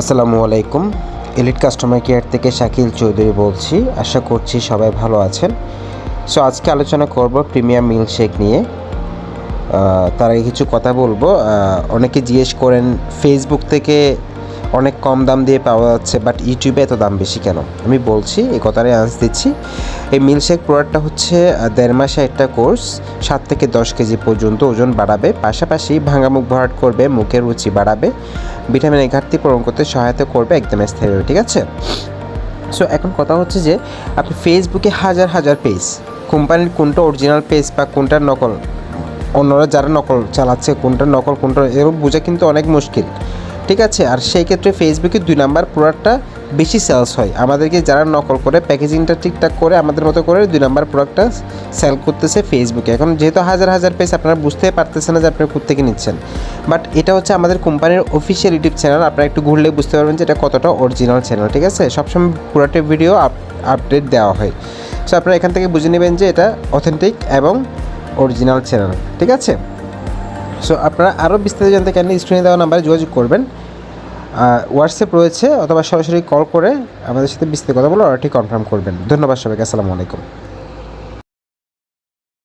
আসসালামু আলাইকুম। Elite customer care থেকে শাকিল চৌধুরী বলছি। আশা করছি সবাই ভালো আছেন। সো আজকে আলোচনা করব প্রিমিয়াম মিল্কশেক নিয়ে। তার আগে কিছু কথা বলব। অনেকে জিজ্ঞেস করেন ফেসবুক থেকে অনেক কম দাম দিয়ে পাওয়া যাচ্ছে বাট ইউটিউবে এত দাম বেশি কেন? আমি বলছি এই কথাটাই আনস দিচ্ছি। এই মিল্কশেক প্রোডাক্টটা হচ্ছে দেড় মাসে একটা কোর্স, সাত থেকে দশ কেজি পর্যন্ত ওজন বাড়াবে, পাশাপাশি ভাঙা মুখ ভরাট করবে, মুখের রুচি বাড়াবে ভিটামিনের ঘাটতি পূরণ করতে সহায়তা করবে একদম স্থায়ী ঠিক আছে? সো এখন কথা হচ্ছে যে, আপনি ফেসবুকে হাজার হাজার পেজ কোম্পানির কোনটা অরিজিনাল পেজ বা কোনটার নকল, অন্যরা যারা নকল চালাচ্ছে, কোনটা নকল, কোনটা, এরকম বোঝা কিন্তু অনেক মুশকিল, ঠিক আছে? আর সেই ক্ষেত্রে ফেসবুকে দুই নাম্বার প্রোডাক্টটা বেশি সেলস হয়। আমাদেরকে যারা নকল করে প্যাকেজিংটা ঠিকঠাক করে, আমাদের মতো করে দুই নম্বর প্রোডাক্টটা সেল করতেছে ফেসবুকে এখন যেহেতু হাজার হাজার পেজ আপনারা বুঝতেই পারতেছেন না যে আপনারা কোথেকে নিচ্ছেন। বাট এটা হচ্ছে আমাদের কোম্পানির অফিসিয়াল ইউটিউব চ্যানেল আপনারা একটু ঘুরলে বুঝতে পারবেন যে এটা কতটা অরিজিনাল চ্যানেল ঠিক আছে? সবসময় পুরোটা ভিডিও আপডেট দেওয়া হয়। সো আপনারা এখান থেকে বুঝে নেবেন যে এটা অথেন্টিক এবং অরিজিনাল চ্যানেল ঠিক আছে? সো আপনারা আরও বিস্তারিত জানতে কেন স্ক্রিনে দেওয়া নাম্বারে যোগাযোগ করবেন। হোয়াটসঅ্যাপ রয়েছে, অথবা সরাসরি কল করে আমাদের সাথে বিস্তারিত কথা বলে অর্ডারটি কনফার্ম করবেন। ধন্যবাদ সবাইকে, আসসালামু আলাইকুম।